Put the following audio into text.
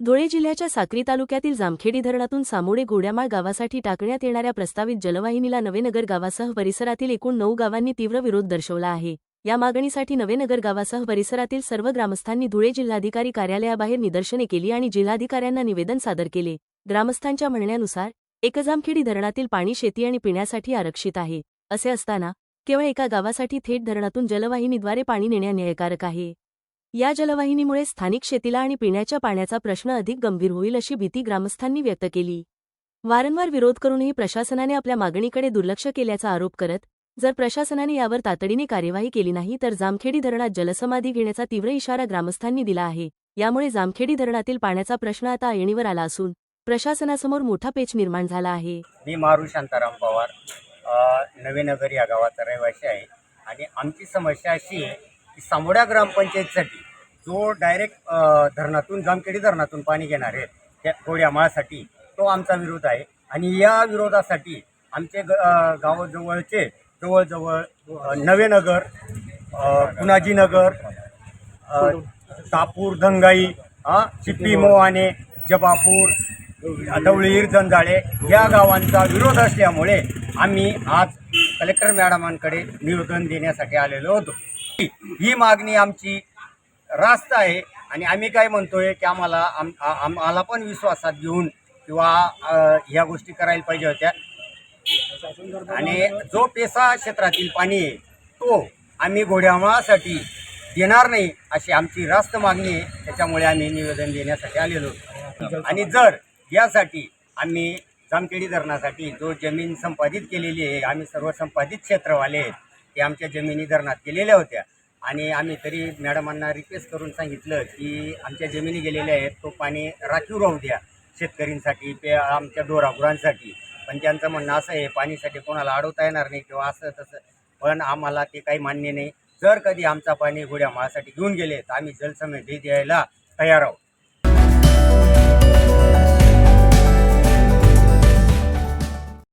धुळे जिल्ह्याच्या साक्री तालुक्यातील जामखेडी धरणातून सामोडे घोड्यामाळ गावासाठी टाकण्यात येणाऱ्या प्रस्तावित जलवाहिनीला नवेनगर गावासह परिसरातील एकूण नऊ गावांनी तीव्र विरोध दर्शवला आहे. या मागणीसाठी नवेनगर गावासह परिसरातील सर्व ग्रामस्थांनी धुळे जिल्हाधिकारी कार्यालयाबाहेर निदर्शने केली आणि जिल्हाधिकाऱ्यांना निवेदन सादर केले. ग्रामस्थांच्या म्हणण्यानुसार एकजामखेडी धरणातील पाणी शेती आणि पिण्यासाठी आरक्षित आहे असे असताना केवळ एका गावासाठी थेट धरणातून जलवाहिनीद्वारे पाणी नेणे अन्यायकारक आहे. या जलवाहिनीमुळे स्थानिक शेतीला आणि पिण्याच्या पाण्याचा प्रश्न अधिक गंभीर होईल अशी भीती ग्रामस्थांनी व्यक्त केली. वारंवार विरोध करूनही प्रशासनाने आपल्या मागणीकडे दुर्लक्ष केल्याचा आरोप करत जर प्रशासनाने यावर तातडीने कार्यवाही केली नाही तर जामखेडी धरणात जलसमाधी घेण्याचा तीव्र इशारा ग्रामस्थांनी दिला आहे. यामुळे जामखेडी धरणातील पाण्याचा प्रश्न आता ऐणीवर आला असून प्रशासनासमोर मोठा पेच निर्माण झाला आहे. मी मारू शांताराम पवार नवीनगर या गावाचा रहिवासी आहे. आणि आमची समस्या अशी आहे की सामोड्या ग्रामपंचायतीसाठी जो डायरेक्ट धरणातून जामखेडी धरणातून पाणी घेणार आहे त्या गोड्या माळासाठी तो आमचा विरोध आहे. आणि या विरोधासाठी आमचे ग गावाजवळचे जवळजवळ नवेनगर पुनाजीनगर तापूर धंगाई चिप्पी चिपी जबापूर दवळीर जंजाळे या गावांचा विरोध असल्यामुळे आम्ही आज कलेक्टर मॅडमांकडे निवेदन देण्यासाठी आलेलो होतो. ही मागणी आमची रास्त आहे आणि आम्ही काय म्हणतोय की आम्हाला आम आम्हाला पण विश्वासात घेऊन किंवा ह्या गोष्टी करायला पाहिजे होत्या. आणि जो पेसा क्षेत्रातील पाणी आहे तो आम्ही घोड्यामाळासाठी देणार नाही अशी आमची रास्त मागणी आहे. त्याच्यामुळे आम्ही निवेदन देण्यासाठी आलेलो आणि जर यासाठी आम्ही जामखेडी धरणासाठी जो जमीन संपादित केलेली आहे आम्ही सर्व संपादित क्षेत्रवाले आहेत ते आमच्या जमिनी धरणात केलेल्या होत्या. आणि आम्ही तरी मॅडमांना रिक्वेस्ट करून सांगितलं की आमच्या जमिनी गेलेल्या आहेत तो पाणी राखीव राहू द्या शेतकरींसाठी पे आमच्या ढोरागुरांसाठी. पण त्यांचं म्हणणं असं आहे पाणीसाठी कोणाला अडवता येणार नाही किंवा असं तसं. पण आम्हाला ते काही मान्य नाही. जर कधी आमचा पाणी गोड्या माळासाठी घेऊन गेले तर आम्ही जलसमय दे द्यायला तयार आहोत.